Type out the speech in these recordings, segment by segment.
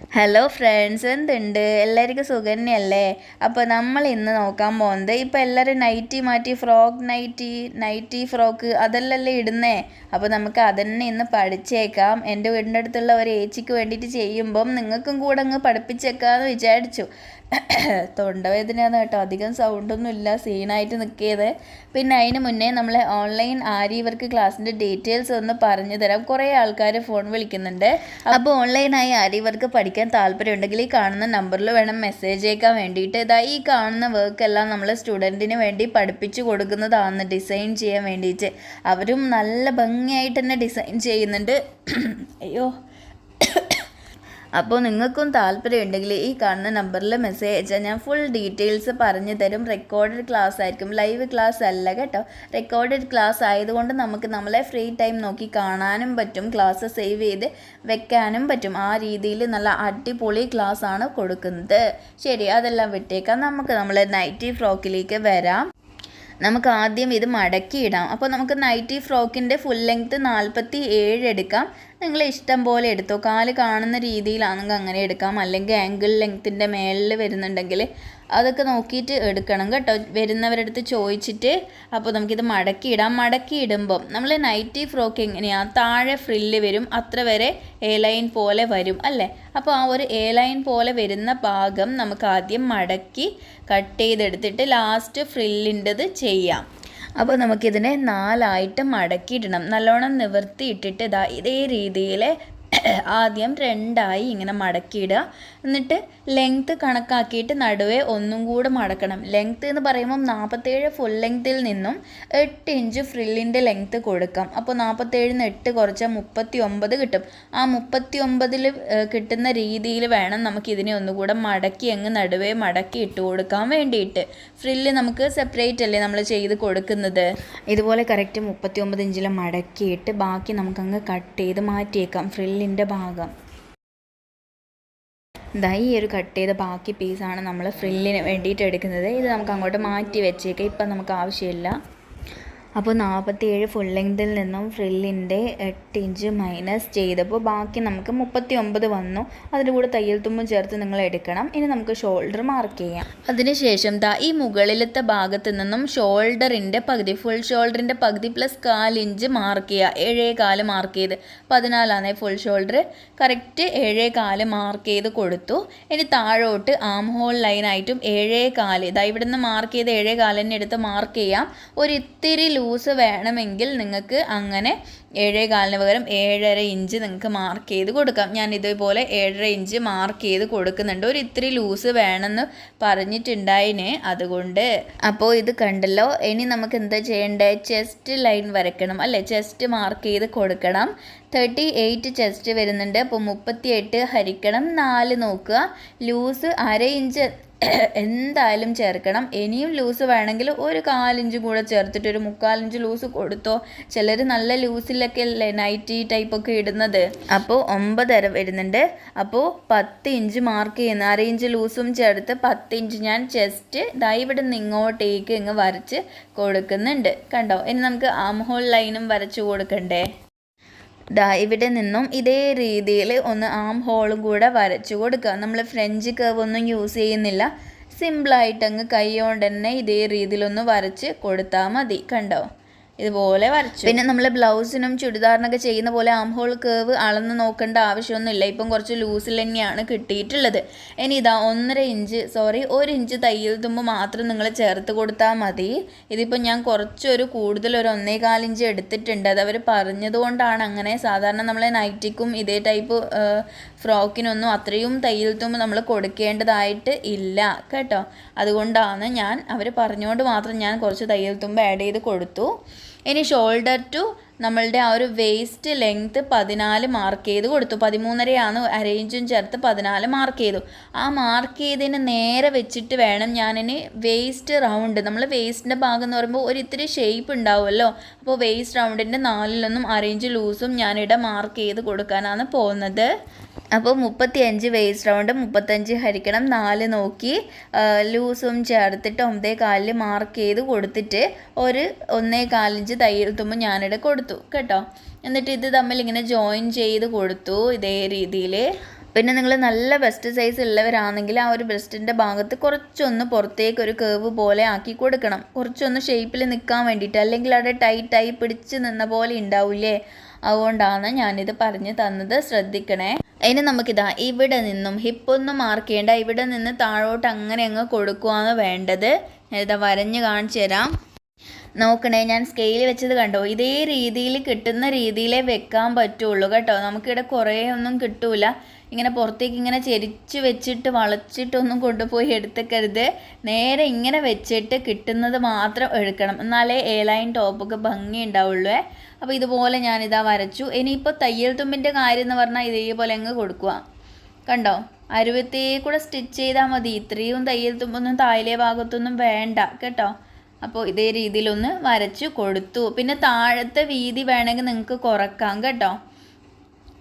Hello friends എന്തുണ്ട്? എല്ലാവർക്കും സുഖം തന്നെയല്ലേ? അപ്പോൾ നമ്മൾ ഇന്ന് നോക്കാൻ പോകുന്നത് ഇപ്പോൾ എല്ലാവരും നൈറ്റി മാറ്റി ഫ്രോക്ക് നൈറ്റി നൈറ്റി ഫ്രോക്ക് അതെല്ലല്ലേ ഇടുന്നേ? അപ്പോൾ നമുക്ക് അതന്നെ ഇന്ന് പഠിച്ചേക്കാം. എന്റെ വീടിന്റെ അടുത്തുള്ള ഒരു ഏച്ചിക്ക് വേണ്ടിയിട്ട് ചെയ്യുമ്പം നിങ്ങൾക്കും കൂടെ അങ്ങ് പഠിപ്പിച്ചേക്കാമെന്ന് വിചാരിച്ചു. തൊണ്ടവേദനയാണ് കേട്ടോ. അധികം സൗണ്ടൊന്നും ഇല്ല സീനായിട്ട് നിൽക്കിയത്. പിന്നെ അതിന് മുന്നേ നമ്മളെ ഓൺലൈൻ ആരി വർക്ക് ക്ലാസ്സിന്റെ ഡീറ്റെയിൽസ് ഒന്ന് പറഞ്ഞു തരാം. കുറേ ആൾക്കാർ ഫോൺ വിളിക്കുന്നുണ്ട്. അപ്പോൾ ഓൺലൈനായി ആരി വർക്ക് പഠിക്കാൻ താല്പര്യമുണ്ടെങ്കിൽ ഈ കാണുന്ന നമ്പറിൽ വേണം മെസ്സേജ് അയക്കാൻ വേണ്ടിയിട്ട്. ഇതാ ഈ കാണുന്ന വർക്ക് എല്ലാം നമ്മൾ സ്റ്റുഡന്റിന് വേണ്ടി പഠിപ്പിച്ചു കൊടുക്കുന്നതാണ് ഡിസൈൻ ചെയ്യാൻ വേണ്ടിയിട്ട്. അവരും നല്ല ഭംഗിയായിട്ട് തന്നെ ഡിസൈൻ ചെയ്യുന്നുണ്ട്. അയ്യോ. അപ്പോൾ നിങ്ങൾക്കും താല്പര്യമുണ്ടെങ്കിൽ ഈ കാണുന്ന നമ്പറിൽ മെസ്സേജ് അയച്ചാൽ ഞാൻ ഫുൾ ഡീറ്റെയിൽസ് പറഞ്ഞു തരും. റെക്കോർഡഡ് ക്ലാസ് ആയിരിക്കും. ലൈവ് ക്ലാസ് അല്ല കേട്ടോ. റെക്കോർഡഡ് ക്ലാസ് ആയതുകൊണ്ട് നമുക്ക് നമ്മളെ ഫ്രീ ടൈം നോക്കി കാണാനും പറ്റും. ക്ലാസ് സേവ് ചെയ്ത് വെക്കാനും പറ്റും. ആ രീതിയിൽ നല്ല അടിപൊളി ക്ലാസ് ആണ് കൊടുക്കുന്നത്. ശരി അതെല്ലാം വിട്ടേക്കാം. നമുക്ക് നമ്മളെ നൈറ്റി ഫ്രോക്കിലേക്ക് വരാം. നമുക്ക് ആദ്യം ഇത് മടക്കിയിടാം. അപ്പോൾ നമുക്ക് നൈറ്റി ഫ്രോക്കിന്റെ ഫുൾ ലെങ്ത്ത് നാൽപ്പത്തി ഏഴ് എടുക്കാം. നിങ്ങൾ ഇഷ്ടം പോലെ എടുത്തോ? കാൽ കാണുന്ന രീതിയിലാണെങ്കിൽ അങ്ങനെ എടുക്കാം. അല്ലെങ്കിൽ ആംഗിൾ ലെങ്ത്തിന്റെ മേളിൽ വരുന്നുണ്ടെങ്കിൽ അതൊക്കെ നോക്കിയിട്ട് എടുക്കണം കേട്ടോ. വരുന്നവരടുത്ത് ചോദിച്ചിട്ട് അപ്പോൾ നമുക്കിത് മടക്കിയിടാം. മടക്കിയിടുമ്പം നമ്മൾ നൈറ്റി ഫ്രോക്ക് എങ്ങനെയാണ് താഴെ ഫ്രില്ല് വരും അത്ര വരെ എ ലൈൻ പോലെ വരും അല്ലേ? അപ്പോൾ ആ ഒരു എ ലൈൻ പോലെ വരുന്ന ഭാഗം നമുക്ക് ആദ്യം മടക്കി കട്ട് ചെയ്തെടുത്തിട്ട് ലാസ്റ്റ് ഫ്രില്ലിന്റെത് ചെയ്യാം. അപ്പോൾ നമുക്കിതിനെ നാലായിട്ട് മടക്കിയിടണം. നല്ലോണം നിവർത്തിയിട്ടിട്ട് ഇതാ ഇതേ രീതിയിൽ ആദ്യം രണ്ടായി ഇങ്ങനെ മടക്കിയിടുക. എന്നിട്ട് ലെങ്ത്ത് കണക്കാക്കിയിട്ട് നടുവേ ഒന്നും കൂടെ മടക്കണം. ലെങ്ത്ത് എന്ന് പറയുമ്പം നാൽപ്പത്തേഴ് ഫുൾ ലെങ്ത്തിൽ നിന്നും എട്ട് ഇഞ്ച് ഫ്രില്ലിന്റെ ലെങ്ത്ത് കൊടുക്കാം. അപ്പോൾ നാൽപ്പത്തേഴിന് എട്ട് കുറച്ചാൽ മുപ്പത്തി ഒമ്പത് കിട്ടും. ആ മുപ്പത്തി ഒമ്പതിൽ കിട്ടുന്ന രീതിയിൽ വേണം നമുക്ക് ഇതിനെ ഒന്നുകൂടെ മടക്കി അങ്ങ് നടുവേ മടക്കി ഇട്ട് കൊടുക്കാൻ വേണ്ടിയിട്ട്. ഫ്രില്ല് നമുക്ക് സെപ്പറേറ്റ് അല്ലേ നമ്മൾ ചെയ്ത് കൊടുക്കുന്നത്? ഇതുപോലെ കറക്റ്റ് മുപ്പത്തി ഒമ്പത് ഇഞ്ചിൽ മടക്കിയിട്ട് ബാക്കി നമുക്കങ്ങ് കട്ട് ചെയ്ത് മാറ്റിയേക്കാം. ഫ്രില്ലിന്റെ ഭാഗം. ഇതാ ഈ ഒരു കട്ട് ചെയ്ത ബാക്കി പീസാണ് നമ്മൾ ഫ്രില്ലിന് വേണ്ടിയിട്ട് എടുക്കുന്നത്. ഇത് നമുക്ക് അങ്ങോട്ട് മാറ്റി വെച്ചേക്കാം. ഇപ്പം നമുക്ക് ആവശ്യമില്ല. അപ്പോൾ നാൽപ്പത്തിയേഴ് ഫുൾ ലെങ്തിൽ നിന്നും ഫ്രില്ലിന്റെ എട്ട് ഇഞ്ച് മൈനസ് ചെയ്തപ്പോൾ ബാക്കി നമുക്ക് മുപ്പത്തി ഒമ്പത് വന്നു. അതിന്റെ കൂടെ തയ്യൽ തുമ്പും ചേർത്ത് നിങ്ങൾ എടുക്കണം. ഇനി നമുക്ക് ഷോൾഡർ മാർക്ക് ചെയ്യാം. അതിനുശേഷം ദാ ഈ മുകളിലത്തെ ഭാഗത്ത് നിന്നും ഷോൾഡറിന്റെ പകുതി ഫുൾ ഷോൾഡറിന്റെ പകുതി പ്ലസ് കാലിഞ്ച് മാർക്ക് ചെയ്യുക ഏഴേ കാൽ മാർക്ക് ചെയ്ത്. പതിനാലാണ് ഫുൾ ഷോൾഡർ കറക്റ്റ് ഏഴേ കാൽ മാർക്ക് ചെയ്ത് കൊടുത്തു. ഇനി താഴോട്ട് ആം ഹോൾ ലൈനായിട്ടും ഏഴേ കാൽ ഇതാ ഇവിടുന്ന് മാർക്ക് ചെയ്ത് ഏഴേ കാലിനെ മാർക്ക് ചെയ്യാം. ഒരു ഇത്തിരി ലൂസ് വേണമെങ്കിൽ നിങ്ങൾക്ക് അങ്ങനെ ഏഴേ കാലിന് പകരം ഏഴര ഇഞ്ച് നിങ്ങൾക്ക് മാർക്ക് ചെയ്ത് കൊടുക്കാം. ഞാൻ ഇതേപോലെ ഏഴര ഇഞ്ച് മാർക്ക് ചെയ്ത് കൊടുക്കുന്നുണ്ട്. ഒരു ഇത്തിരി ലൂസ് വേണമെന്ന് പറഞ്ഞിട്ടുണ്ടായിന്. അതുകൊണ്ട് അപ്പോൾ ഇത് കണ്ടല്ലോ. ഇനി നമുക്ക് എന്താ ചെയ്യേണ്ടത് ചെസ്റ്റ് ലൈൻ വരയ്ക്കണം അല്ലേ? ചെസ്റ്റ് മാർക്ക് ചെയ്ത് കൊടുക്കണം. തേർട്ടി എയ്റ്റ് ചെസ്റ്റ് വരുന്നുണ്ട്. അപ്പോൾ മുപ്പത്തി എട്ട് ഹരിക്കണം. നാല് നോക്കുക. ലൂസ് അര ഇഞ്ച് എന്തായാലും ചേർക്കണം. ഇനിയും ലൂസ് വേണമെങ്കിൽ ഒരു കാലിഞ്ച് കൂടെ ചേർത്തിട്ട് ഒരു മുക്കാലിഞ്ച് ലൂസ് കൊടുത്തോ. ചിലർ നല്ല ലൂസിലൊക്കെ അല്ലേ നൈറ്റി ടൈപ്പൊക്കെ ഇടുന്നത്. അപ്പോൾ ഒമ്പതര വരുന്നുണ്ട്. അപ്പോൾ പത്ത് ഇഞ്ച് മാർക്ക് ചെയ്യുന്ന. അര ഇഞ്ച് ലൂസും ചേർത്ത് പത്ത് ഇഞ്ച് ഞാൻ ചെസ്റ്റ് ദാ നിന്ന് ഇങ്ങോട്ടേക്ക് ഇങ്ങ് വരച്ച് കൊടുക്കുന്നുണ്ട്. കണ്ടോ? ഇനി നമുക്ക് ആം ഹോൾ ലൈനും വരച്ച് കൊടുക്കണ്ടേ? ദാ ഇവിടെ നിന്നും ഇതേ രീതിയിൽ ഒന്ന് ആം ഹോളും കൂടെ വരച്ചു കൊടുക്കുക. നമ്മൾ ഫ്രഞ്ച് കർവ് ഒന്നും യൂസ് ചെയ്യുന്നില്ല. സിമ്പിളായിട്ടങ്ങ് കൈ കൊണ്ട് തന്നെ ഇതേ രീതിയിലൊന്ന് വരച്ച് കൊടുത്താൽ മതി. കണ്ടോ? ഇതുപോലെ വരച്ചു. പിന്നെ നമ്മൾ ബ്ലൗസിനും ചുരിദാറിനൊക്കെ ചെയ്യുന്ന പോലെ ആം ഹോൾ കേവ് അളന്ന് നോക്കേണ്ട ആവശ്യമൊന്നുമില്ല. ഇപ്പം കുറച്ച് ലൂസിൽ തന്നെയാണ് കിട്ടിയിട്ടുള്ളത്. ഇനി ഇതാ ഒന്നര ഇഞ്ച് സോറി ഒരു ഇഞ്ച് തയ്യൽ തുമ്പ് മാത്രം നിങ്ങൾ ചേർത്ത് കൊടുത്താൽ മതി. ഇതിപ്പോൾ ഞാൻ കുറച്ചൊരു കൂടുതൽ ഒരു ഒന്നേകാൽ ഇഞ്ച് എടുത്തിട്ടുണ്ട്. അത് അവർ പറഞ്ഞതുകൊണ്ടാണ് അങ്ങനെ സാധാരണ നമ്മളെ നൈറ്റിക്കും ഇതേ ടൈപ്പ് ഫ്രോക്കിനൊന്നും അത്രയും തയ്യൽ തുമ്പ് നമ്മൾ കൊടുക്കേണ്ടതായിട്ട് ഇല്ല. കേട്ടോ? അതുകൊണ്ടാണ് ഞാൻ അവർ പറഞ്ഞുകൊണ്ട് മാത്രം ഞാൻ കുറച്ച് തയ്യൽ തുമ്പ് ആഡ് ചെയ്ത് കൊടുത്തു. ഇനി ഷോൾഡർ ടു നമ്മളുടെ ആ ഒരു വേസ്റ്റ് ലെങ്ത്ത് പതിനാല് മാർക്ക് ചെയ്ത് കൊടുത്തു. പതിമൂന്നരയാണ് അരയിഞ്ചും ചേർത്ത് പതിനാല് മാർക്ക് ചെയ്തു. ആ മാർക്ക് ചെയ്തതിന് നേരെ വെച്ചിട്ട് വേണം ഞാനിനി വേസ്റ്റ് റൗണ്ട് നമ്മൾ വേസ്റ്റിന്റെ ഭാഗം എന്ന് പറയുമ്പോൾ ഒരു ഇത്തിരി ഷേപ്പ് ഉണ്ടാവുമല്ലോ അപ്പോൾ വേസ്റ്റ് റൗണ്ടിന്റെ നാലിലൊന്നും അരയിഞ്ച് ലൂസും ഞാനിവിടെ മാർക്ക് ചെയ്ത് കൊടുക്കാനാണ് പോകുന്നത്. അപ്പോൾ മുപ്പത്തി അഞ്ച് വേസ്റ്റ് റൗണ്ട് മുപ്പത്തഞ്ച് ഹരിക്കണം നാല് നോക്കി ലൂസും ചേർത്തിട്ട് ഒമ്പതേ കാലിൽ മാർക്ക് ചെയ്ത് കൊടുത്തിട്ട് ഒരു ഒന്നേ കാലിഞ്ച് തയ്യൽ തുമ്പ് ഞാനിവിടെ കൊടുത്തു. കേട്ടോ? എന്നിട്ട് ഇത് തമ്മിൽ ഇങ്ങനെ ജോയിൻ ചെയ്ത് കൊടുത്തു ഇതേ രീതിയിൽ പിന്നെ നിങ്ങൾ നല്ല ബെസ്റ്റ് സൈസ് ഉള്ളവരാണെങ്കിൽ ആ ഒരു ബ്രസ്റ്റിന്റെ ഭാഗത്ത് കുറച്ചൊന്ന് പുറത്തേക്ക് ഒരു കേവ് പോലെ ആക്കി കൊടുക്കണം. കുറച്ചൊന്ന് ഷേപ്പിൽ നിൽക്കാൻ വേണ്ടിയിട്ട്. അല്ലെങ്കിൽ അവിടെ ടൈറ്റായി പിടിച്ച് നിന്ന പോലെ ഉണ്ടാവില്ലേ? അതുകൊണ്ടാണ് ഞാനിത് പറഞ്ഞു തന്നത്. ശ്രദ്ധിക്കണേ. അതിന് നമുക്കിതാ ഇവിടെ നിന്നും ഹിപ്പൊന്നും മാർക്ക് ചെയ്യേണ്ട. ഇവിടെ നിന്ന് താഴോട്ട് അങ്ങനെ അങ്ങ് കൊടുക്കുകയാണ് വേണ്ടത്. ഇതാ വരഞ്ഞ് കാണിച്ചു തരാം നോക്കണേ ഞാൻ സ്കെയിൽ വെച്ചത് കണ്ടോ? ഇതേ രീതിയിൽ കിട്ടുന്ന രീതിയിലേ വെക്കാൻ പറ്റുള്ളൂ കേട്ടോ. നമുക്കിവിടെ കുറേ ഒന്നും കിട്ടൂല. ഇങ്ങനെ പുറത്തേക്ക് ഇങ്ങനെ ചെരിച്ച് വെച്ചിട്ട് വളച്ചിട്ടൊന്നും കൊണ്ടുപോയി എടുത്തക്കരുത്. നേരെ ഇങ്ങനെ വെച്ചിട്ട് കിട്ടുന്നത് മാത്രം എടുക്കണം. എന്നാലേ എ ലൈൻ ടോപ്പൊക്കെ ഭംഗി ഉണ്ടാവുള്ളൂ അപ്പോൾ ഇതുപോലെ ഞാനിതാ വരച്ചു. ഇനിയിപ്പോൾ തയ്യൽ തുമ്പിന്റെ കാര്യം എന്ന് പറഞ്ഞാൽ ഇതേപോലെ അങ്ങ് കൊടുക്കുക കണ്ടോ? അരുവത്തേ കൂടെ സ്റ്റിച്ച് ചെയ്താൽ മതി. ഇത്രയും തയ്യൽ തുമ്പൊന്നും തായിലെ ഭാഗത്തൊന്നും വേണ്ട. കേട്ടോ? അപ്പോൾ ഇതേ രീതിയിലൊന്ന് വരച്ച് കൊടുത്തു. പിന്നെ താഴത്തെ വീതി വേണമെങ്കിൽ നിങ്ങൾക്ക് കുറക്കാം കേട്ടോ.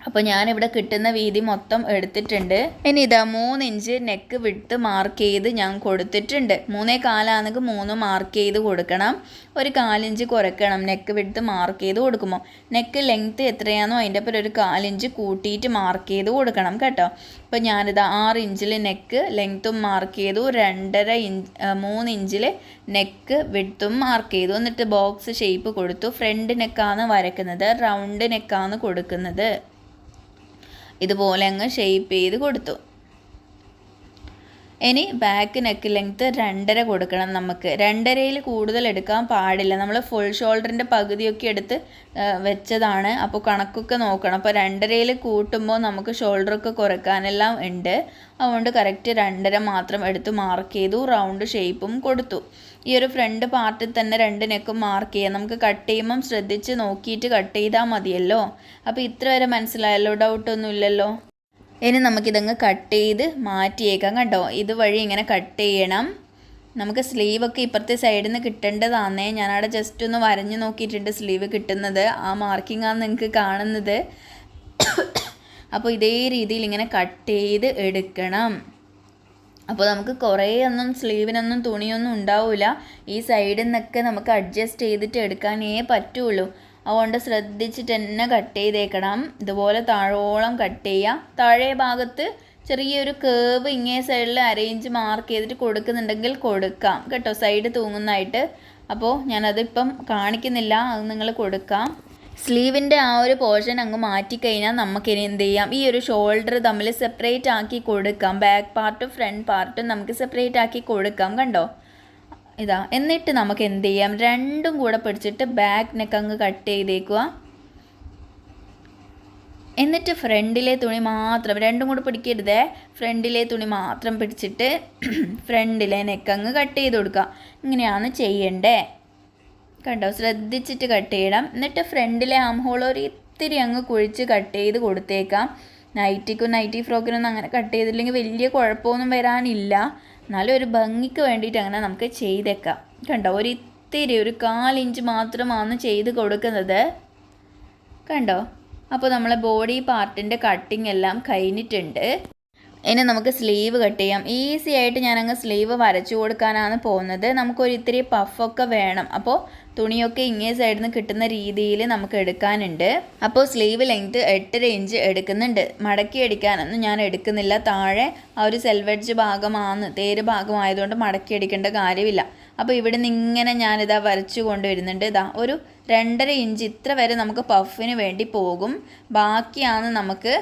അപ്പോൾ ഞാനിവിടെ കിട്ടുന്ന വീതി മൊത്തം എടുത്തിട്ടുണ്ട്. ഇനി ഇതാ മൂന്ന് ഇഞ്ച് നെക്ക് വിട്ട് മാർക്ക് ചെയ്ത് ഞാൻ കൊടുത്തിട്ടുണ്ട്. മൂന്നേ കാലാണെങ്കിൽ മൂന്ന് മാർക്ക് ചെയ്ത് കൊടുക്കണം. ഒരു കാലിഞ്ച് കുറയ്ക്കണം. നെക്ക് വിട്ട് മാർക്ക് ചെയ്ത് കൊടുക്കുമ്പോൾ നെക്ക് ലെങ്ത്ത് എത്രയാണോ അതിന്റെ ഒപ്പം ഒരു കാലിഞ്ച് കൂട്ടിയിട്ട് മാർക്ക് ചെയ്ത് കൊടുക്കണം കേട്ടോ. അപ്പോൾ ഞാനിത് ആറ് ഇഞ്ചിൽ നെക്ക് ലെങ്ത്തും മാർക്ക് ചെയ്തു. രണ്ടര ഇഞ്ച് മൂന്ന് ഇഞ്ചിൽ നെക്ക് വിട്ടും മാർക്ക് ചെയ്തു. എന്നിട്ട് ബോക്സ് ഷേപ്പ് കൊടുത്തു. ഫ്രണ്ട് നെക്കാണ് വരയ്ക്കുന്നത്. റൗണ്ട് നെക്കാണ് കൊടുക്കുന്നത്. ഇതുപോലെ അങ്ങ് ഷെയ്പ്പ് ചെയ്ത് കൊടുത്തു. ഇനി ബാക്ക് നെക്ക് ലെങ്ത്ത് രണ്ടര കൊടുക്കണം നമുക്ക്. രണ്ടരയിൽ കൂടുതൽ എടുക്കാൻ പാടില്ല. നമ്മൾ ഫുൾ ഷോൾഡറിന്റെ പകുതിയൊക്കെ എടുത്ത് വെച്ചതാണ്. അപ്പോൾ കണക്കൊക്കെ നോക്കണം. അപ്പോൾ രണ്ടരയിൽ കൂട്ടുമ്പോൾ നമുക്ക് ഷോൾഡറൊക്കെ കുറയ്ക്കാനെല്ലാം ഉണ്ട്. അതുകൊണ്ട് കറക്റ്റ് രണ്ടര മാത്രം എടുത്ത് മാർക്ക് ചെയ്തു റൗണ്ട് ഷേപ്പും കൊടുത്തു. ഈ ഒരു ഫ്രണ്ട് പാർട്ടിൽ തന്നെ രണ്ട് നെക്കും മാർക്ക് ചെയ്യാം. നമുക്ക് കട്ട് ചെയ്യുമ്പം ശ്രദ്ധിച്ച് നോക്കിയിട്ട് കട്ട് ചെയ്താൽ മതിയല്ലോ. അപ്പോൾ ഇത്ര വരെ മനസ്സിലായല്ലോ? ഡൗട്ടൊന്നും ഇല്ലല്ലോ? ഇനി നമുക്കിതങ്ങ് കട്ട് ചെയ്ത് മാറ്റിയേക്കാം കേട്ടോ ഇതുവഴി ഇങ്ങനെ കട്ട് ചെയ്യണം. നമുക്ക് സ്ലീവൊക്കെ ഇപ്പുറത്തെ സൈഡിൽ നിന്ന് കിട്ടേണ്ടതാണേ ഞാനവിടെ ജസ്റ്റ് ഒന്ന് വരഞ്ഞു നോക്കിയിട്ടുണ്ട് സ്ലീവ് കിട്ടുന്നത്. ആ മാർക്കിംഗ് ആണ് നിങ്ങൾക്ക് കാണുന്നത്. അപ്പോൾ ഇതേ രീതിയിൽ ഇങ്ങനെ കട്ട് ചെയ്ത് എടുക്കണം. അപ്പോൾ നമുക്ക് കുറേ ഒന്നും സ്ലീവിനൊന്നും തുണിയൊന്നും ഉണ്ടാവില്ല ഈ സൈഡിൽ നിന്നൊക്കെ നമുക്ക് അഡ്ജസ്റ്റ് ചെയ്തിട്ട് എടുക്കാനേ പറ്റുള്ളൂ. അതുകൊണ്ട് ശ്രദ്ധിച്ചിട്ട് തന്നെ കട്ട് ചെയ്തേക്കണം. ഇതുപോലെ താഴോളം കട്ട് ചെയ്യുക താഴെ ഭാഗത്ത് ചെറിയൊരു കേവ് ഇങ്ങേ സൈഡിൽ അറേഞ്ച് മാർക്ക് ചെയ്തിട്ട് കൊടുക്കുന്നുണ്ടെങ്കിൽ കൊടുക്കാം. കേട്ടോ സൈഡ് തൂങ്ങുന്നതായിട്ട്. അപ്പോൾ ഞാനതിപ്പം കാണിക്കുന്നില്ല. അത് നിങ്ങൾ കൊടുക്കാം. സ്ലീവിന്റെ ആ ഒരു പോർഷൻ അങ്ങ് മാറ്റിക്കഴിഞ്ഞാൽ നമുക്കിനി എന്ത് ചെയ്യാം? ഈ ഒരു ഷോൾഡർ തമ്മിൽ സെപ്പറേറ്റ് ആക്കി കൊടുക്കാം. ബാക്ക് പാർട്ടും ഫ്രണ്ട് പാർട്ടും നമുക്ക് സെപ്പറേറ്റ് ആക്കി കൊടുക്കാം. കണ്ടോ? ഇതാ. എന്നിട്ട് നമുക്ക് എന്ത് ചെയ്യാം? രണ്ടും കൂടെ പിടിച്ചിട്ട് ബാക്ക് നെക്ക് അങ്ങ് കട്ട് ചെയ്തേക്കുക. എന്നിട്ട് ഫ്രണ്ടിലെ തുണി മാത്രം രണ്ടും കൂടെ പിടിക്കരുതേ. ഫ്രണ്ടിലെ തുണി മാത്രം പിടിച്ചിട്ട് ഫ്രണ്ടിലെ നെക്ക് അങ്ങ് കട്ട് ചെയ്ത് കൊടുക്കുക. ഇങ്ങനെയാണ് ചെയ്യണ്ടേ. കണ്ടോ? ശ്രദ്ധിച്ചിട്ട് കട്ട് ചെയ്യണം. എന്നിട്ട് ഫ്രണ്ടിലെ ആം ഹോൾ ഒരു ഇത്തിരി അങ്ങ് കുഴിച്ച് കട്ട് ചെയ്ത് കൊടുത്തേക്കാം. നൈറ്റിക്കും നൈറ്റി ഫ്രോക്കിനൊന്നും അങ്ങനെ കട്ട് ചെയ്തില്ലെങ്കിൽ വലിയ കുഴപ്പമൊന്നും വരാനില്ല. എന്നാലും ഒരു ഭംഗിക്ക് വേണ്ടിയിട്ട് അങ്ങനെ നമുക്ക് ചെയ്തേക്കാം. കണ്ടോ? ഒരു ഇത്തിരി ഒരു കാലിഞ്ച് മാത്രമാണ് ചെയ്ത് കൊടുക്കുന്നത്. കണ്ടോ? അപ്പോൾ നമ്മളെ ബോഡി പാർട്ടിന്റെ കട്ടിങ് എല്ലാം കഴിഞ്ഞിട്ടുണ്ട്. ഇനി നമുക്ക് സ്ലീവ് കട്ട് ചെയ്യാം. ഈസി ആയിട്ട് ഞാനങ്ങ് സ്ലീവ് വരച്ചു കൊടുക്കാനാണ് പോകുന്നത്. നമുക്കൊരു ഇത്തിരി പഫൊക്കെ വേണം. അപ്പോൾ തുണിയൊക്കെ ഇങ്ങേ സൈഡിൽ നിന്ന് കിട്ടുന്ന രീതിയിൽ നമുക്ക് എടുക്കാനുണ്ട്. അപ്പോൾ സ്ലീവ് ലെങ്ത് എട്ടര ഇഞ്ച് എടുക്കുന്നുണ്ട്. മടക്കി അടിക്കാനൊന്നും ഞാൻ എടുക്കുന്നില്ല. താഴെ ആ ഒരു സെൽവെഡ്ജ് ഭാഗമാണ് തേര് ഭാഗമായതുകൊണ്ട് മടക്കി അടിക്കേണ്ട കാര്യമില്ല. അപ്പോൾ ഇവിടെ നിന്ന് ഇങ്ങനെ ഞാനിതാ വരച്ചു കൊണ്ടുവരുന്നുണ്ട്. ഇതാ ഒരു രണ്ടര ഇഞ്ച് ഇത്ര വരെ നമുക്ക് പഫിന് വേണ്ടി പോകും. ബാക്കിയാണ് നമുക്ക്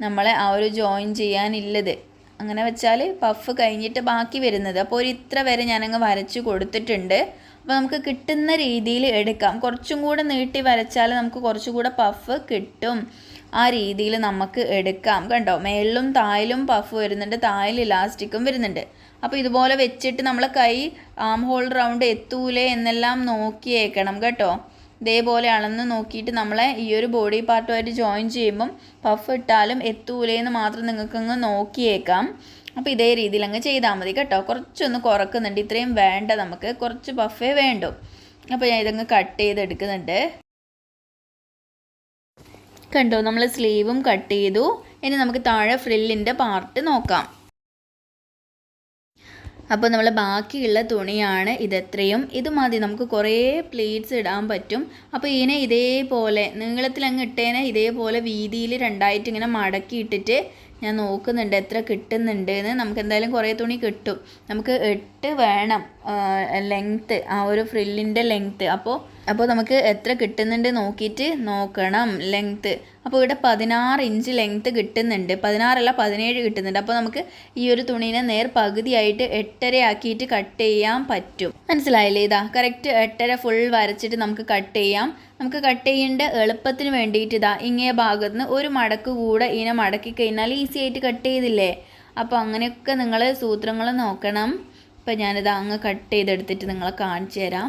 നമ്മളെ ആ ഒരു ജോയിൻ ചെയ്യാനില്ലത്. അങ്ങനെ വെച്ചാൽ പഫ് കഴിഞ്ഞിട്ട് ബാക്കി വരുന്നത്. അപ്പോൾ ഒരു ഇത്ര വരെ ഞാനങ്ങ് വരച്ചു കൊടുത്തിട്ടുണ്ട്. അപ്പോൾ നമുക്ക് കിട്ടുന്ന രീതിയിൽ എടുക്കാം. കുറച്ചും കൂടെ നീട്ടി വരച്ചാൽ നമുക്ക് കുറച്ചും കൂടെ പഫ് കിട്ടും. ആ രീതിയിൽ നമുക്ക് എടുക്കാം. കണ്ടോ? മേളിലും തായിലും പഫ് വരുന്നുണ്ട്. തായിൽ ഇലാസ്റ്റിക്കും വരുന്നുണ്ട്. അപ്പോൾ ഇതുപോലെ വെച്ചിട്ട് നമ്മളെ കൈ ആം ഹോൾ റൗണ്ട് എത്തൂലേ എന്നെല്ലാം നോക്കിയേക്കണം. കേട്ടോ? ഇതേപോലെ അളന്ന് നോക്കിയിട്ട് നമ്മളെ ഈ ഒരു ബോഡി പാർട്ടുമായിട്ട് ജോയിൻ ചെയ്യുമ്പം പഫ് ഇട്ടാലും എത്തൂലേന്ന് മാത്രം നിങ്ങൾക്കങ്ങ് നോക്കിയേക്കാം. അപ്പോൾ ഇതേ രീതിയിൽ അങ്ങ് ചെയ്താൽ മതി കേട്ടോ. കുറച്ചൊന്ന് കുറക്കുന്നുണ്ട്. ഇത്രയും വേണ്ട നമുക്ക്. കുറച്ച് പഫേ വേണ്ടു. അപ്പോൾ ഞാൻ ഇതങ്ങ് കട്ട് ചെയ്തെടുക്കുന്നുണ്ട്. കണ്ടോ? നമ്മൾ സ്ലീവും കട്ട് ചെയ്തു. ഇനി നമുക്ക് താഴെ ഫ്രില്ലിന്റെ പാർട്ട് നോക്കാം. അപ്പോൾ നമ്മൾ ബാക്കിയുള്ള തുണിയാണ് ഇതെത്രയും. ഇത് മതി നമുക്ക് കുറേ പ്ലേറ്റ്സ് ഇടാൻ പറ്റും. അപ്പോൾ ഇതിനെ ഇതേപോലെ നീളത്തിൽ അങ്ങ് ഇട്ടേനെ ഇതേപോലെ വീതിയിൽ രണ്ടായിട്ട് ഇങ്ങനെ മടക്കി ഇട്ടിട്ട് ഞാൻ നോക്കുന്നുണ്ട് എത്ര കിട്ടുന്നുണ്ട് എന്ന്. നമുക്ക് എന്തായാലും കുറേ തുണി കിട്ടും. നമുക്ക് എട്ട് വേണം. ലെങ്ത്ത് ആ ഒരു ഫ്രില്ലിന്റെ ലെങ്ത്ത് അപ്പോൾ അപ്പോൾ നമുക്ക് എത്ര കിട്ടുന്നുണ്ട് നോക്കിയിട്ട് നോക്കണം ലെങ്ത്ത് അപ്പോൾ ഇവിടെ പതിനാറ് ഇഞ്ച് ലെങ്ത്ത് കിട്ടുന്നുണ്ട്. പതിനാറല്ല പതിനേഴ് കിട്ടുന്നുണ്ട്. അപ്പോൾ നമുക്ക് ഈ ഒരു തുണീനെ നേർ പകുതിയായിട്ട് എട്ടര ആക്കിയിട്ട് കട്ട് ചെയ്യാൻ പറ്റും. മനസ്സിലായില്ലേ? ഇതാ കറക്റ്റ് എട്ടര ഫുൾ വരച്ചിട്ട് നമുക്ക് കട്ട് ചെയ്യാം. നമുക്ക് കട്ട് ചെയ്യേണ്ട എളുപ്പത്തിന് വേണ്ടിയിട്ട് ഇതാ ഇങ്ങേ ഭാഗത്ത് നിന്ന് ഒരു മടക്ക് കൂടെ ഇങ്ങനെ മടക്കി കഴിഞ്ഞാൽ ഈസി ആയിട്ട് കട്ട് ചെയ്തില്ലേ? അപ്പോൾ അങ്ങനെയൊക്കെ നിങ്ങൾ സൂത്രങ്ങൾ നോക്കണം. ഇപ്പം ഞാനിത് അങ്ങ് കട്ട് ചെയ്തെടുത്തിട്ട് നിങ്ങളെ കാണിച്ചു തരാം.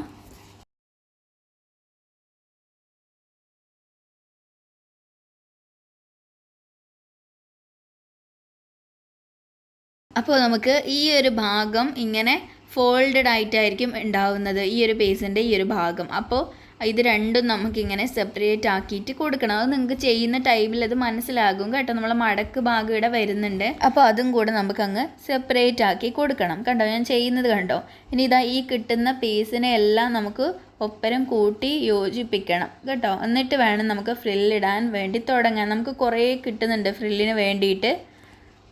അപ്പോൾ നമുക്ക് ഈ ഒരു ഭാഗം ഇങ്ങനെ ഫോൾഡഡ് ആയിട്ടായിരിക്കും ഉണ്ടാവുന്നത്. ഈ ഒരു പേസിന്റെ ഈ ഒരു ഭാഗം. അപ്പോൾ ഇത് രണ്ടും നമുക്കിങ്ങനെ സെപ്പറേറ്റ് ആക്കിയിട്ട് കൊടുക്കണം. അത് നിങ്ങൾക്ക് ചെയ്യുന്ന ടൈമിൽ അത് മനസ്സിലാകും കേട്ടോ. നമ്മൾ മടക്ക് ഭാഗം ഇവിടെ വരുന്നുണ്ട്. അപ്പോൾ അതും കൂടെ നമുക്കങ്ങ് സെപ്പറേറ്റ് ആക്കി കൊടുക്കണം. കണ്ടോ? ഞാൻ ചെയ്യുന്നത് കണ്ടോ? ഇനി ഇതാ ഈ കിട്ടുന്ന പീസിനെ എല്ലാം നമുക്ക് ഒപ്പരം കൂട്ടി യോജിപ്പിക്കണം കേട്ടോ. എന്നിട്ട് വേണം നമുക്ക് ഫ്രില്ലിടാൻ വേണ്ടി തുടങ്ങാൻ. നമുക്ക് കുറേ കിട്ടുന്നുണ്ട് ഫ്രില്ലിന് വേണ്ടിയിട്ട്.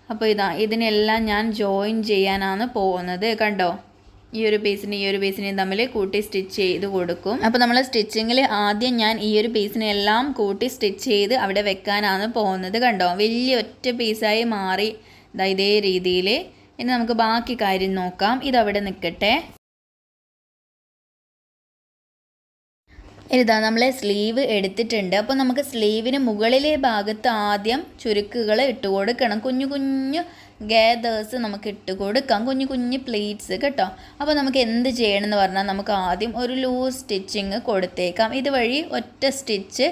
അപ്പോൾ ഇതാ ഇതിനെല്ലാം ഞാൻ ജോയിൻ ചെയ്യാനാണ് പോകുന്നത്. കണ്ടോ? ഈ ഒരു പീസിന് ഈ ഒരു പീസിനെയും തമ്മിൽ കൂട്ടി സ്റ്റിച്ച് ചെയ്ത് കൊടുക്കും. അപ്പോൾ നമ്മൾ സ്റ്റിച്ചിങ്ങിൽ ആദ്യം ഞാൻ ഈ ഒരു പീസിനെ എല്ലാം കൂട്ടി സ്റ്റിച്ച് ചെയ്ത് അവിടെ വെക്കാനാണ് പോകുന്നത് കണ്ടോ? വലിയ ഒറ്റ പീസായി മാറി. ഇതാ രീതിയിൽ. ഇനി നമുക്ക് ബാക്കി കാര്യം നോക്കാം. ഇതവിടെ നിൽക്കട്ടെ. ഇതാ നമ്മളെ സ്ലീവ് എടുത്തിട്ടുണ്ട്. അപ്പോൾ നമുക്ക് സ്ലീവിന് മുകളിലെ ഭാഗത്ത് ആദ്യം ചുരുക്കുകൾ ഇട്ട് കൊടുക്കണം. കുഞ്ഞു കുഞ്ഞു ഗേദേഴ്സ് നമുക്ക് ഇട്ട് കൊടുക്കാം. കുഞ്ഞു കുഞ്ഞു പ്ലേറ്റ്സ് കേട്ടോ. അപ്പോൾ നമുക്ക് എന്ത് ചെയ്യണം എന്ന് പറഞ്ഞാൽ നമുക്ക് ആദ്യം ഒരു ലൂസ് സ്റ്റിച്ചിങ് കൊടുത്തേക്കാം. ഇതുവഴി ഒറ്റ സ്റ്റിച്ച്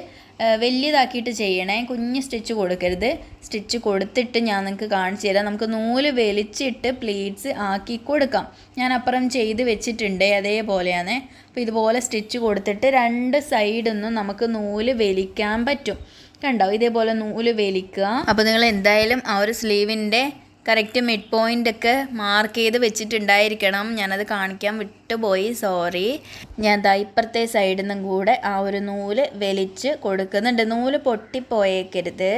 വലിയതാക്കിയിട്ട് ചെയ്യണേ. കുഞ്ഞ് സ്റ്റിച്ച് കൊടുക്കരുത്. സ്റ്റിച്ച് കൊടുത്തിട്ട് ഞാൻ നിങ്ങൾക്ക് കാണിച്ചു തരാം. നമുക്ക് നൂൽ വലിച്ചിട്ട് പ്ലീറ്റ്സ് ആക്കി കൊടുക്കാം. ഞാൻ അപ്പുറം ചെയ്ത് വെച്ചിട്ടുണ്ട്. അതേപോലെയാണ്. അപ്പോൾ ഇതുപോലെ സ്റ്റിച്ച് കൊടുത്തിട്ട് രണ്ട് സൈഡിൽ നിന്നും നമുക്ക് നൂൽ വലിക്കാൻ പറ്റും. കണ്ടോ? ഇതേപോലെ നൂൽ വലിക്കുക. അപ്പോൾ നിങ്ങൾ എന്തായാലും ആ ഒരു സ്ലീവിന്റെ കറക്റ്റ് മിഡ് പോയിന്റ് ഒക്കെ മാർക്ക് ചെയ്ത് വെച്ചിട്ടുണ്ടായിരിക്കണം. ഞാനത് കാണിക്കാൻ വിട്ടുപോയി. സോറി ഞാൻ ദാ ഇപ്പുറത്തെ സൈഡിൽ നിന്നും കൂടെ ആ ഒരു നൂൽ വലിച്ച് കൊടുക്കുന്നുണ്ട്. നൂൽ പൊട്ടിപ്പോയേക്കരുത്.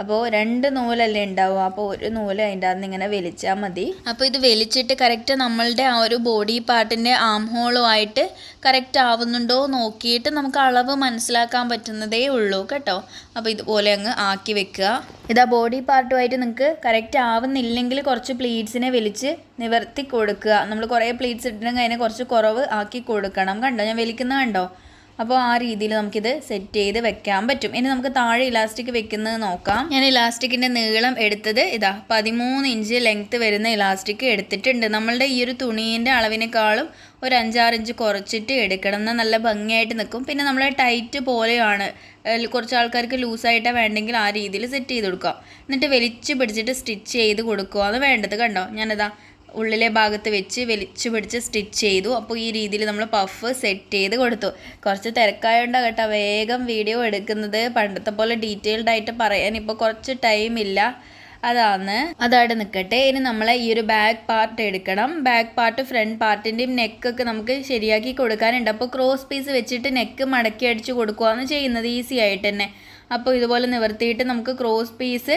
അപ്പോൾ രണ്ട് നൂലല്ലേ ഉണ്ടാവും. അപ്പോൾ ഒരു നൂൽ അതിന്റെ അകത്ത് ഇങ്ങനെ വലിച്ചാൽ മതി. അപ്പോൾ ഇത് വലിച്ചിട്ട് കറക്റ്റ് നമ്മളുടെ ആ ഒരു ബോഡി പാർട്ടിന്റെ ആം ഹോളുമായിട്ട് കറക്റ്റ് ആവുന്നുണ്ടോ നോക്കിയിട്ട് നമുക്ക് അളവ് മനസ്സിലാക്കാൻ പറ്റുന്നതേ ഉള്ളൂ കേട്ടോ. അപ്പോൾ ഇതുപോലെ അങ്ങ് ആക്കി വെക്കുക. ഇതാ ബോഡി പാർട്ടുമായിട്ട് നിങ്ങൾക്ക് കറക്റ്റ് ആവുന്നില്ലെങ്കിൽ കുറച്ച് പ്ലീറ്റ്സിനെ വലിച്ച് നിവർത്തി കൊടുക്കുക. നമ്മൾ കുറേ പ്ലീറ്റ്സ് ഇട്ടിട്ടുണ്ടെങ്കിൽ അതിനെ കുറച്ച് കുറവ് ആക്കി കൊടുക്കണം. കണ്ടോ? ഞാൻ വലിക്കുന്നത് കണ്ടോ? അപ്പോൾ ആ രീതിയിൽ നമുക്കിത് സെറ്റ് ചെയ്ത് വെക്കാൻ പറ്റും. ഇനി നമുക്ക് താഴെ ഇലാസ്റ്റിക് വെക്കുന്നത് നോക്കാം. ഞാൻ ഇലാസ്റ്റിക്കിന്റെ നീളം എടുത്തത് ഇതാ പതിമൂന്ന് ഇഞ്ച് ലെങ്ത്ത് വരുന്ന ഇലാസ്റ്റിക് എടുത്തിട്ടുണ്ട്. നമ്മളുടെ ഈ ഒരു തുണീന്റെ അളവിനേക്കാളും ഒരു അഞ്ചാറ് ഇഞ്ച് കുറച്ചിട്ട് എടുക്കണം. എന്നാൽ നല്ല ഭംഗിയായിട്ട് നിൽക്കും. പിന്നെ നമ്മൾ ടൈറ്റ് പോലെയാണ് കുറച്ച് ആൾക്കാർക്ക് ലൂസായിട്ടാണ് വേണ്ടെങ്കിൽ ആ രീതിയിൽ സെറ്റ് ചെയ്ത് കൊടുക്കുക എന്നിട്ട് വലിച്ചു പിടിച്ചിട്ട് സ്റ്റിച്ച് ചെയ്ത് കൊടുക്കുക അത് വേണ്ടത് കണ്ടോ? ഞാനിതാ ഉള്ളിലെ ഭാഗത്ത് വെച്ച് വലിച്ചു പിടിച്ച് സ്റ്റിച്ച് ചെയ്തു. അപ്പോൾ ഈ രീതിയിൽ നമ്മൾ പഫ് സെറ്റ് ചെയ്ത് കൊടുത്തു. കുറച്ച് തിരക്കായോണ്ടാണ് കേട്ടോ വേഗം വീഡിയോ എടുക്കുന്നത്. പണ്ടത്തെ പോലെ ഡീറ്റെയിൽഡ് ആയിട്ട് പറയാൻ ഇപ്പോൾ കുറച്ച് ടൈം ഇല്ല. അതാണ്. അതവിടെ നിൽക്കട്ടെ ഇനി നമ്മൾ ഈ ഒരു ബാക്ക് പാർട്ട് എടുക്കണം. ബാക്ക് പാർട്ട് ഫ്രണ്ട് പാർട്ടിന്റെയും നെക്കൊക്കെ നമുക്ക് ശരിയാക്കി കൊടുക്കാനുണ്ട്. അപ്പോൾ ക്രോസ് പീസ് വെച്ചിട്ട് നെക്ക് മടക്കി അടിച്ച് കൊടുക്കുകയാണ് ചെയ്യുന്നത് ഈസി ആയിട്ട് തന്നെ. അപ്പോൾ ഇതുപോലെ നിവർത്തിയിട്ട് നമുക്ക് ക്രോസ് പീസ്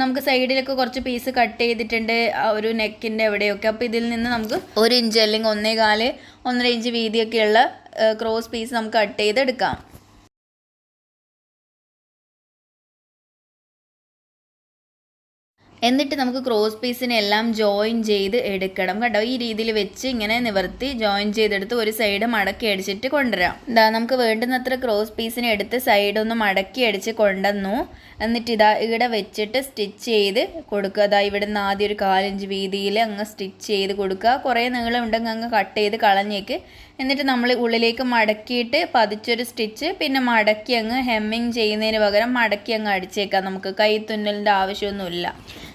നമുക്ക് സൈഡിലൊക്കെ കുറച്ച് പീസ് കട്ട് ചെയ്തിട്ടുണ്ട് ഒരു നെക്കിന്റെ എവിടെയൊക്കെ. അപ്പോൾ ഇതിൽ നിന്ന് നമുക്ക് ഒരു ഇഞ്ച് അല്ലെങ്കിൽ ഒന്നേ കാൽ ഒന്നര ഇഞ്ച് വീതിയൊക്കെയുള്ള ക്രോസ് പീസ് നമുക്ക് കട്ട് ചെയ്തെടുക്കാം. എന്നിട്ട് നമുക്ക് ക്രോസ് പീസിനെ എല്ലാം ജോയിൻ ചെയ്ത് എടുക്കണം കേട്ടോ. ഈ രീതിയിൽ വെച്ച് ഇങ്ങനെ നിവർത്തി ജോയിൻ ചെയ്തെടുത്ത് ഒരു സൈഡ് മടക്കി അടിച്ചിട്ട് കൊണ്ടുവരാം. ഇതാ നമുക്ക് വേണ്ടുന്നത്ര ക്രോസ് പീസിനെ എടുത്ത് സൈഡ് ഒന്ന് മടക്കി അടിച്ച് കൊണ്ടുവന്നു. എന്നിട്ട് ഇതാ ഇവിടെ വെച്ചിട്ട് സ്റ്റിച്ച് ചെയ്ത് കൊടുക്കുക. അതാ ഇവിടെ നിന്ന് ആദ്യം ഒരു കാലഞ്ച് വീതിയിൽ അങ്ങ് സ്റ്റിച്ച് ചെയ്ത് കൊടുക്കുക. കുറേ നീളം ഉണ്ടെങ്കിൽ അങ്ങ് കട്ട് ചെയ്ത് കളഞ്ഞേക്ക്. എന്നിട്ട് നമ്മൾ ഉള്ളിലേക്ക് മടക്കിയിട്ട് പതിച്ചൊരു സ്റ്റിച്ച് പിന്നെ മടക്കി അങ്ങ് ഹെമ്മിങ് ചെയ്യുന്നതിന് പകരം മടക്കി അങ്ങ് അടിച്ചേക്കാം. നമുക്ക് കൈ തുന്നലിന്റെ ആവശ്യമൊന്നുമില്ല.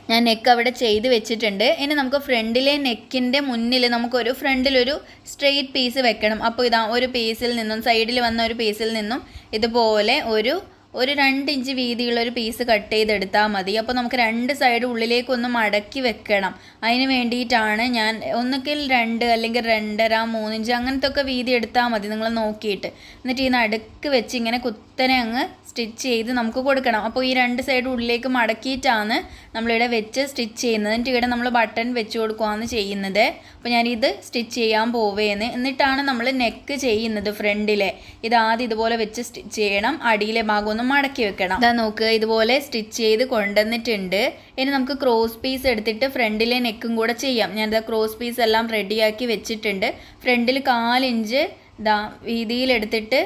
ഞാൻ നെക്ക് അവിടെ ചെയ്ത് വെച്ചിട്ടുണ്ട്. ഇനി നമുക്ക് ഫ്രണ്ടിലെ നെക്കിന്റെ മുന്നിൽ നമുക്കൊരു ഫ്രണ്ടിലൊരു സ്ട്രെയിറ്റ് പീസ് വെക്കണം. അപ്പോൾ ഇതാ ഒരു പീസിൽ നിന്നും സൈഡിൽ വന്ന ഒരു പീസിൽ നിന്നും ഇതുപോലെ ഒരു ഒരു രണ്ട് ഇഞ്ച് വീതിയുള്ള ഒരു പീസ് കട്ട് ചെയ്തെടുത്താൽ മതി. അപ്പോൾ നമുക്ക് രണ്ട് സൈഡ് ഉള്ളിലേക്കൊന്ന് മടക്കി വെക്കണം. അതിന് വേണ്ടിയിട്ടാണ് ഞാൻ ഒന്നുകിൽ രണ്ട് അല്ലെങ്കിൽ രണ്ടര മൂന്നിഞ്ച് അങ്ങനത്തെ ഒക്കെ വീതി എടുത്താൽ മതി നിങ്ങൾ നോക്കിയിട്ട്. എന്നിട്ട് ഈ നടുക്ക് വെച്ച് ഇങ്ങനെ കുത്തനെ അങ്ങ് സ്റ്റിച്ച് ചെയ്ത് നമുക്ക് കൊടുക്കണം. അപ്പോൾ ഈ രണ്ട് സൈഡ് ഉള്ളിലേക്ക് മടക്കിയിട്ടാണ് നമ്മളിവിടെ വെച്ച് സ്റ്റിച്ച് ചെയ്യുന്നത്. എന്നിട്ട് ഇവിടെ നമ്മൾ ബട്ടൺ വെച്ച് കൊടുക്കുകയാണ് ചെയ്യുന്നത്. അപ്പോൾ ഞാനിത് സ്റ്റിച്ച് ചെയ്യാൻ പോവേന്ന്. എന്നിട്ടാണ് നമ്മൾ നെക്ക് ചെയ്യുന്നത് ഫ്രണ്ടിലെ. ഇത് ആദ്യം ഇതുപോലെ വെച്ച് സ്റ്റിച്ച് ചെയ്യണം. അടിയിലെ ഭാഗം ഒന്ന് മടക്കി വെക്കണം. അതാ നോക്കുക ഇതുപോലെ സ്റ്റിച്ച് ചെയ്ത് കൊണ്ടുവന്നിട്ടുണ്ട്. ഇനി നമുക്ക് ക്രോസ് പീസ് എടുത്തിട്ട് ഫ്രണ്ടിലെ നെക്കും കൂടെ ചെയ്യാം. ഞാനിത് ക്രോസ് പീസ് എല്ലാം റെഡിയാക്കി വെച്ചിട്ടുണ്ട്. ഫ്രണ്ടിൽ കാലിഞ്ച് ഇതാ വീതിയിലെടുത്തിട്ട്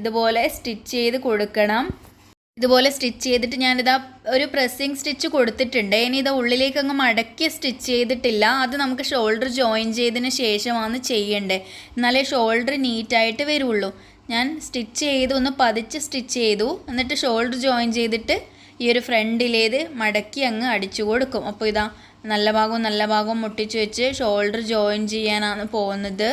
ഇതുപോലെ സ്റ്റിച്ച് ചെയ്ത് കൊടുക്കണം. ഇതുപോലെ സ്റ്റിച്ച് ചെയ്തിട്ട് ഞാനിതാ ഒരു പ്രസ്സിങ് സ്റ്റിച്ച് കൊടുത്തിട്ടുണ്ട്. ഇനി ഇത് ഉള്ളിലേക്ക് അങ്ങ് മടക്കി സ്റ്റിച്ച് ചെയ്തിട്ടില്ല. അത് നമുക്ക് ഷോൾഡർ ജോയിൻ ചെയ്തതിന് ശേഷമാണ് ചെയ്യേണ്ടത്. എന്നാലേ ഷോൾഡർ നീറ്റായിട്ട് വരുള്ളൂ. ഞാൻ സ്റ്റിച്ച് ചെയ്തു ഒന്ന് പതിച്ച് സ്റ്റിച്ച് ചെയ്തു. എന്നിട്ട് ഷോൾഡർ ജോയിൻ ചെയ്തിട്ട് ഈ ഒരു ഫ്രണ്ടിലേത് മടക്കി അങ്ങ് അടിച്ചു കൊടുക്കും. അപ്പോൾ ഇതാ നല്ല ഭാഗവും നല്ല ഭാഗവും മുട്ടിച്ച് വെച്ച് ഷോൾഡർ ജോയിൻ ചെയ്യാനാണ് പോകുന്നത്.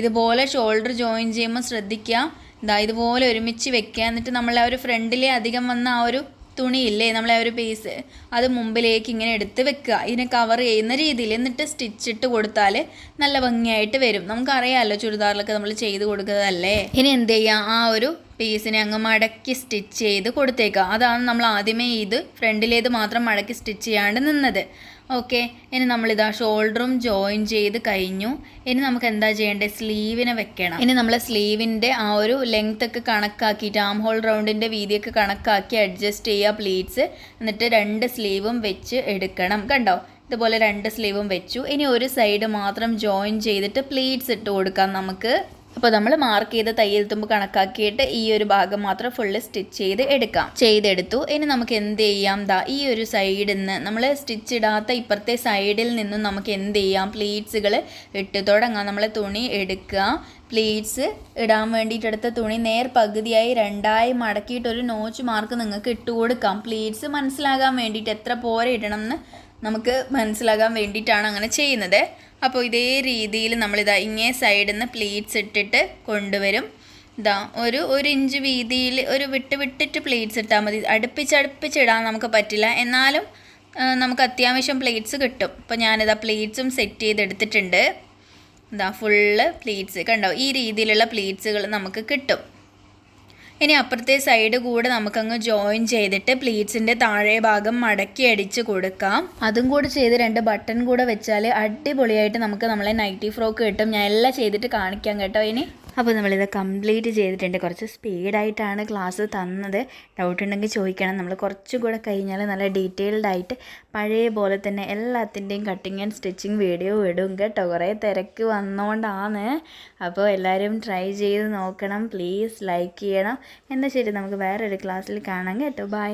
ഇതുപോലെ ഷോൾഡർ ജോയിൻ ചെയ്യുമ്പോൾ ശ്രദ്ധിക്കുക ഇതാ ഇതുപോലെ ഒരുമിച്ച് വെക്കുക. എന്നിട്ട് നമ്മൾ ആ ഒരു ഫ്രണ്ടിലെ അധികം വന്ന ആ ഒരു തുണിയില്ലേ നമ്മളെ ആ ഒരു പീസ് അത് മുമ്പിലേക്ക് ഇങ്ങനെ എടുത്ത് വെക്കുക. ഇതിനെ കവർ ചെയ്യുന്ന രീതിയിൽ എന്നിട്ട് സ്റ്റിച്ച് ഇട്ട് കൊടുത്താൽ നല്ല ഭംഗിയായിട്ട് വരും. നമുക്കറിയാമല്ലോ ചുരിദാറിലൊക്കെ നമ്മൾ ചെയ്ത് കൊടുക്കുന്നതല്ലേ? ഇനി എന്ത് ചെയ്യുക ആ ഒരു പീസിനെ അങ്ങ് മടക്കി സ്റ്റിച്ച് ചെയ്ത് കൊടുത്തേക്കുക. അതാണ് നമ്മൾ ആദ്യമേ ഇത് ഫ്രണ്ടിലേത് മാത്രം മടക്കി സ്റ്റിച്ച് ചെയ്യാണ്ട് നിന്നത്. ഓക്കെ ഇനി നമ്മളിതാ ഷോൾഡറും ജോയിൻ ചെയ്ത് കഴിഞ്ഞു. ഇനി നമുക്ക് എന്താ ചെയ്യേണ്ടത് സ്ലീവിനെ വെക്കണം. ഇനി നമ്മൾ സ്ലീവിന്റെ ആ ഒരു ലെങ്ത് ഒക്കെ കണക്കാക്കി ആം ഹോൾ റൗണ്ടിന്റെ വീതിയൊക്കെ കണക്കാക്കി അഡ്ജസ്റ്റ് ചെയ്യുക പ്ലീറ്റ്സ് എന്നിട്ട് രണ്ട് സ്ലീവും വെച്ച് എടുക്കണം. കണ്ടോ? ഇതുപോലെ രണ്ട് സ്ലീവും വെച്ചു. ഇനി ഒരു സൈഡ് മാത്രം ജോയിൻ ചെയ്തിട്ട് പ്ലീറ്റ്സ് ഇട്ട് കൊടുക്കാം നമുക്ക്. അപ്പോൾ നമ്മൾ മാർക്ക് ചെയ്ത തയ്യൽ തുമ്പ് കണക്കാക്കിയിട്ട് ഈ ഒരു ഭാഗം മാത്രം ഫുള്ള് സ്റ്റിച്ച് ചെയ്ത് എടുക്കാം. ചെയ്തെടുത്തു. ഇനി നമുക്ക് എന്ത് ചെയ്യാം? ദാ ഈ ഒരു സൈഡിൽ നിന്ന് നമ്മൾ സ്റ്റിച്ച് ഇടാത്ത ഇപ്പുറത്തെ സൈഡിൽ നിന്നും നമുക്ക് എന്ത് ചെയ്യാം? പ്ലീറ്റ്സുകൾ ഇട്ട് തുടങ്ങാം. നമ്മൾ തുണി എടുക്കുക. പ്ലീറ്റ്സ് ഇടാൻ വേണ്ടിയിട്ട് എടുത്ത തുണി നേർ പകുതിയായി രണ്ടായി മടക്കിയിട്ടൊരു നോച്ച് മാർക്ക് നിങ്ങൾക്ക് ഇട്ട് കൊടുക്കാം. പ്ലീറ്റ്സ് മനസ്സിലാകാൻ വേണ്ടിയിട്ട് എത്ര പോരെ ഇടണം എന്ന് നമുക്ക് മനസ്സിലാകാൻ വേണ്ടിയിട്ടാണ് അങ്ങനെ ചെയ്യുന്നത്. അപ്പോൾ ഇതേ രീതിയിൽ നമ്മളിതാ ഇങ്ങേ സൈഡിൽ നിന്ന് പ്ലീറ്റ്സ് ഇട്ടിട്ട് കൊണ്ടുവരും. ഇതാ ഒരു ഒരു ഇഞ്ച് വീതിയിൽ ഒരു വിട്ട് വിട്ടിട്ട് പ്ലേറ്റ്സ് ഇട്ടാൽ മതി. അടുപ്പിച്ചടുപ്പിച്ചിടാൻ നമുക്ക് പറ്റില്ല. എന്നാലും നമുക്ക് അത്യാവശ്യം പ്ലേറ്റ്സ് കിട്ടും. അപ്പോൾ ഞാനിതാ പ്ലേറ്റ്സും സെറ്റ് ചെയ്തെടുത്തിട്ടുണ്ട്. ഇതാ ഫുള്ള് പ്ലേറ്റ്സ് കണ്ടോ? ഈ രീതിയിലുള്ള പ്ലേറ്റ്സുകൾ നമുക്ക് കിട്ടും. ഇനി അപ്പുറത്തെ സൈഡ് കൂടെ നമുക്കങ്ങ് ജോയിൻ ചെയ്തിട്ട് പ്ലീറ്റ്സിന്റെ താഴെ ഭാഗം മടക്കി അടിച്ച് കൊടുക്കാം. അതും കൂടെ ചെയ്ത് രണ്ട് ബട്ടൺ കൂടെ വെച്ചാൽ അടിപൊളിയായിട്ട് നമുക്ക് നമ്മളെ നൈറ്റി ഫ്രോക്ക് കിട്ടും. ഞാൻ എല്ലാം ചെയ്തിട്ട് കാണിക്കാം കേട്ടോ ഇനി. അപ്പോൾ നമ്മളിത് കംപ്ലീറ്റ് ചെയ്തിട്ടുണ്ട്. കുറച്ച് സ്പീഡായിട്ടാണ് ക്ലാസ് തന്നത്. ഡൗട്ട് ഉണ്ടെങ്കിൽ ചോദിക്കണം. നമ്മൾ കുറച്ചുകൂടെ കഴിഞ്ഞാൽ നല്ല ഡീറ്റെയിൽഡ് ആയിട്ട് പഴയ പോലെ തന്നെ എല്ലാത്തിന്റെയും കട്ടിങ് ആൻഡ് സ്റ്റിച്ചിങ് വീഡിയോ ഇടും കേട്ടോ. കുറേ തിരക്ക് വന്നുകൊണ്ടാണ് അപ്പോൾ എല്ലാവരും ട്രൈ ചെയ്ത് നോക്കണം. പ്ലീസ് ലൈക്ക് ചെയ്യണം. എന്നാൽ ശരി നമുക്ക് വേറൊരു ക്ലാസ്സിൽ കാണാം കേട്ടോ. ബൈ.